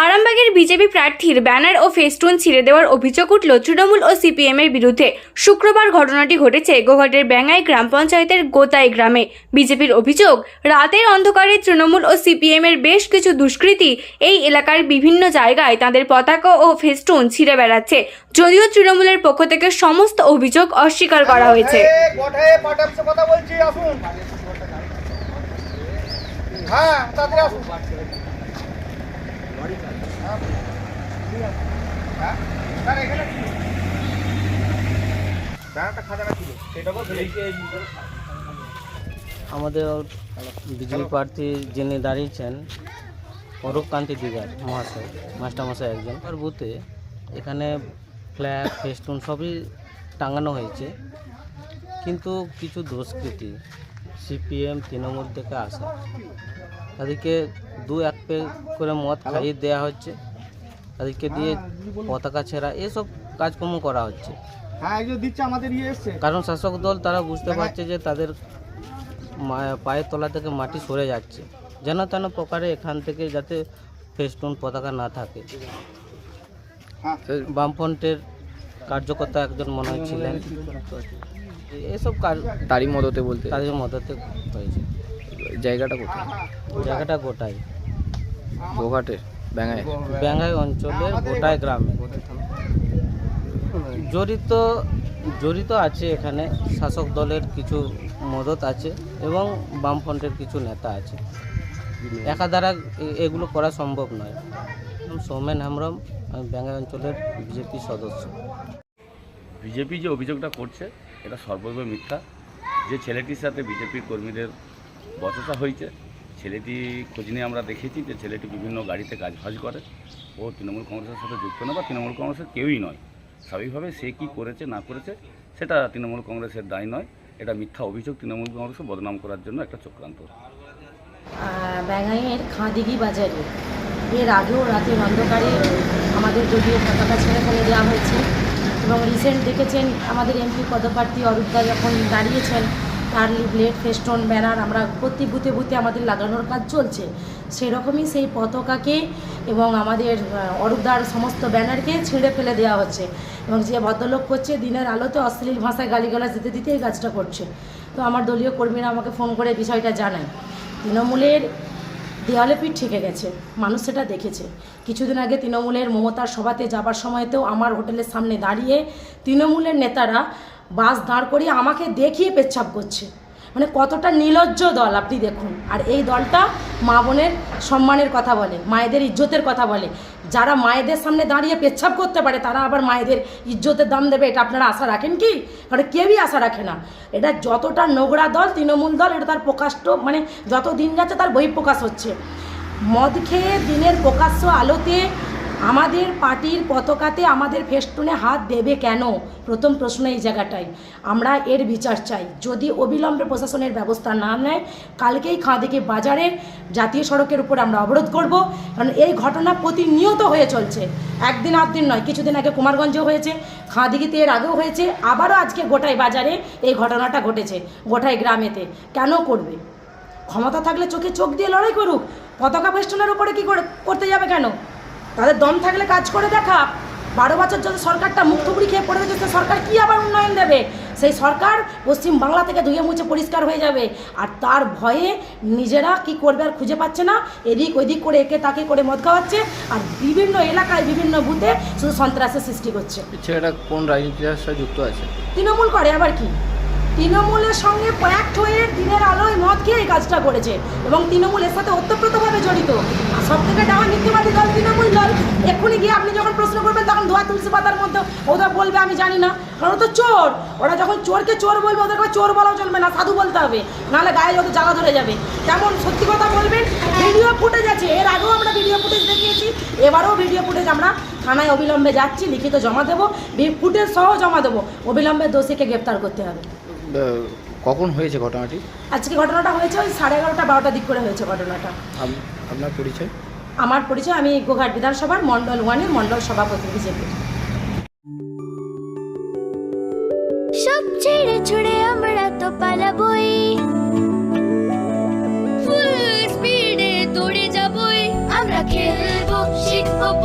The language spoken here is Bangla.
আরামবাগের বিজেপি প্রার্থীর ব্যানার ও ফেস্টুন ছিঁড়ে দেওয়ার অভিযোগ উঠল তৃণমূল ও সিপিএম এর বিরুদ্ধে। শুক্রবার ঘটনাটি ঘটেছে গোঘাটের ব্যাঙ্গাই গ্রাম পঞ্চায়েতের গোতাই গ্রামে। বিজেপির অভিযোগ, রাতের অন্ধকারে তৃণমূল ও সিপিএম এর বেশ কিছু দুষ্কৃতী এই এলাকার বিভিন্ন জায়গায় তাদের পতাকা ও ফেস্টুন ছিঁড়ে বেড়াচ্ছে। যদিও তৃণমূলের পক্ষ থেকে সমস্ত অভিযোগ অস্বীকার করা হয়েছে। হ্যাঁ তাড়াতাড়ি আসুন। আমাদের বিজেপি প্রার্থী যিনি দাঁড়িয়েছেন, অরূপ কান্তি দিগার মহাশয় মাস্টারমশাই একজন। আর বুথে এখানে ফ্ল্যাগ, ফেস্টুন সবই টাঙানো হয়েছে। কিন্তু কিছু দুষ্কৃতী, সিপিএম, তৃণমূল থেকে আসা তাদেরকে দু এক পে করে মদ খাইয়ে দেওয়া হচ্ছে। তাদেরকে দিয়ে পতাকা ছেঁড়া এসব কাজকর্ম করা হচ্ছে। হ্যাঁ একজন দিচ্ছে আমাদের ইয়ে এসছে। কারণ শাসক দল তারা বুঝতে পারছে যে তাদের মা- পায়ের তলা থেকে মাটি সরে যাচ্ছে। যেন তেন প্রকারে এখান থেকে যাতে ফেস্টুন পতাকা না থাকে। হ্যাঁ। বামফ্রন্টের কার্যকর্তা একজন মনে হয় ছিলেন। এসব কাজ তারই মদতে বলতে। তাদের মদতে হয়েছে। জায়গাটা কোথায়? জায়গাটা গোটাই। গোঘাটের ব্যাঙায় ব্যাঙ্গাই অঞ্চলের গোটাই গ্রামে। জড়িত জড়িত আছে এখানে। শাসক দলের কিছু মদত আছে এবং বামফ্রন্টের কিছু নেতা আছে। একা দ্বারা এগুলো করা সম্ভব নয়। সৌমেন হেমব্রম আমি ব্যাঙ্গাই অঞ্চলের বিজেপি সদস্য। বিজেপি যে অভিযোগটা করছে এটা সর্বৈব মিথ্যা। যে ছেলেটির সাথে বিজেপি কর্মীদের বচসা হয়েছে। ছেলেটি খোঁজ নিয়ে আমরা দেখেছি যে ছেলেটি বিভিন্ন গাড়িতে কাজ ফাজ করে। ও তৃণমূল কংগ্রেসের সাথে যুক্ত না বা তৃণমূল কংগ্রেসের কেউই নয়। স্বাভাবিকভাবে সে কি করেছে, না করেছে, সেটা তৃণমূল কংগ্রেসের দায় নয়। এটা মিথ্যা অভিযোগ তৃণমূল কংগ্রেসকে বদনাম করার জন্য একটা চক্রান্ত। ব্যাঙাইয়ের খাঁদিঘি বাজারে। এর আগেও রাতের অন্ধকারে আমাদের যদিও পতাকা ছেড়ে ফেলে দেওয়া হয়েছে। এবং রিসেন্ট দেখেছেন আমাদের এমপি পদপ্রার্থী অরূপদা যখন দাঁড়িয়েছেন তার লিফলেট ফেস্টন ব্যানার আমরা প্রতি বুথে বুথে আমাদের লাগানোর কাজ চলছে। সেরকমই সেই পতাকাকে এবং আমাদের আহ, অরূপদার সমস্ত ব্যানারকে ছিঁড়ে ফেলে দেওয়া হচ্ছে। এবং যে ভদ্রলোক করছে দিনের আলোতে অশ্লীল ভাষায় গালিগালাজ দিতে দিতে এই কাজটা করছে। তো আমার দলীয় কর্মীরা আমাকে ফোন করে বিষয়টা জানায়। তৃণমূলের দেওয়ালে পিঠ ঠেকে গেছে। মানুষ সেটা দেখেছে। কিছুদিন আগে তৃণমূলের মমতার সভাতে যাবার সময়তেও আমার হোটেলের সামনে দাঁড়িয়ে তৃণমূলের নেতারা বাস দাঁড় করিয়ে আমাকে দেখিয়ে পেচ্ছাপ করছে। মানে কতটা নির্লজ্জ দল, আপনি দেখুন। আর এই দলটা মা বোনের সম্মানের কথা বলে, মায়েদের ইজ্জতের কথা বলে। যারা মায়েদের সামনে দাঁড়িয়ে পেচ্ছাপ করতে পারে, তারা আবার মায়েদের ইজ্জতের দাম দেবে, এটা আপনারা আশা রাখেন কি? কারণ কেউই আশা রাখে না। এটা যতটা নোংরা দল, তৃণমূল দল, এটা তার প্রকাশ্য মানে যত দিন যাচ্ছে তার বহিঃপ্রকাশ হচ্ছে। মদ খেয়ে দিনের প্রকাশ্য আলোতে আমাদের পার্টির পতাকাতে আমাদের ফেস্টুনে হাত দেবে কেন? প্রথম প্রশ্ন এই জায়গাটাই। আমরা এর বিচার চাই। যদি অবিলম্বে প্রশাসনের ব্যবস্থা না নেয়, কালকেই খাঁদিকে বাজারে জাতীয় সড়কের উপর আমরা অবরোধ করব। কারণ এই ঘটনা প্রতিনিয়ত হয়ে চলছে। একদিন আধ দিন নয়, কিছুদিন আগে কুমারগঞ্জেও হয়েছে খাঁদিঘিতে এর আগেও হয়েছে, আবারও আজকে গোটাই বাজারে এই ঘটনাটা ঘটেছে, গোটাই গ্রামেতে। কেন করবে? ক্ষমতা থাকলে চোখে চোখ দিয়ে লড়াই করুক। পতাকা ফেস্টনের উপরে কি করে, করতে যাবে কেন? তাদের দম থাকলে কাজ করে দেখা। বারো বছর যদি সরকারটা মুক্তপুরি খেয়ে পড়ে গেছে সরকার কি আবার উন্নয়ন দেবে? সেই সরকার পশ্চিম বাংলা থেকে ধুয়ে মুছে পরিষ্কার হয়ে যাবে। আর তার ভয়ে নিজেরা কি করবে আর খুঁজে পাচ্ছে না? এদিক ওদিক করে একে তাকে করে মদ খাওয়াচ্ছে আর বিভিন্ন এলাকায় বিভিন্ন বুথে শুধু সন্ত্রাসের সৃষ্টি করছে। ছেলেটা কোন রাজনীতির সাথে যুক্ত আছে? তৃণমূল করে আবার কি? তৃণমূলের সঙ্গে প্যাক্ট হয়ে দিনের মদ খেয়ে এই কাজটা করেছে এবং তৃণমূল এর সাথে ওতপ্রোতভাবে জড়িত। সব থেকে ডাওয়া নীতিবাদী দল তৃণমূল দল, এক্ষুনি গিয়ে আপনি যখন প্রশ্ন করবেন, তখন ধোয়া তুলসী পাতার মধ্যে ওরা বলবে, আমি জানি না। কারণ তো চোর। ওরা যখন চোরকে চোর বলবে, ওদেরকে চোর বলাও চলবে না, সাধু বলতে হবে। নাহলে গায়ে ওদের জ্বালা ধরে যাবে। তেমন সত্যি কথা বলবেন, ভিডিও ফুটেজ আছে। এর আগেও আমরা ভিডিও ফুটেজ দেখিয়েছি। এবারেও ভিডিও ফুটেজ আমরা থানায় অবিলম্বে যাচ্ছি, লিখিত জমা দেবো। ফুটেজ সহ জমা দেবো। অবিলম্বে দোষীকে গ্রেপ্তার করতে হবে। কখন হয়েছে ঘটনাটি? আজকে ঘটনাটা হয়েছে ওই সাড়ে এগারোটা বারোটা দিক করে হয়েছে ঘটনাটা। আপনার পরিচয়? আমার পরিচয় আমি গোঘাট বিধানসভার মণ্ডল ওয়ানের মণ্ডল সভাপতি বিজেপি। সব ছেড়ে ছুড়ে আমরা তো পালাবই। ফুল স্পিডে দৌড়ে যাবই। আমরা খেলব শিখব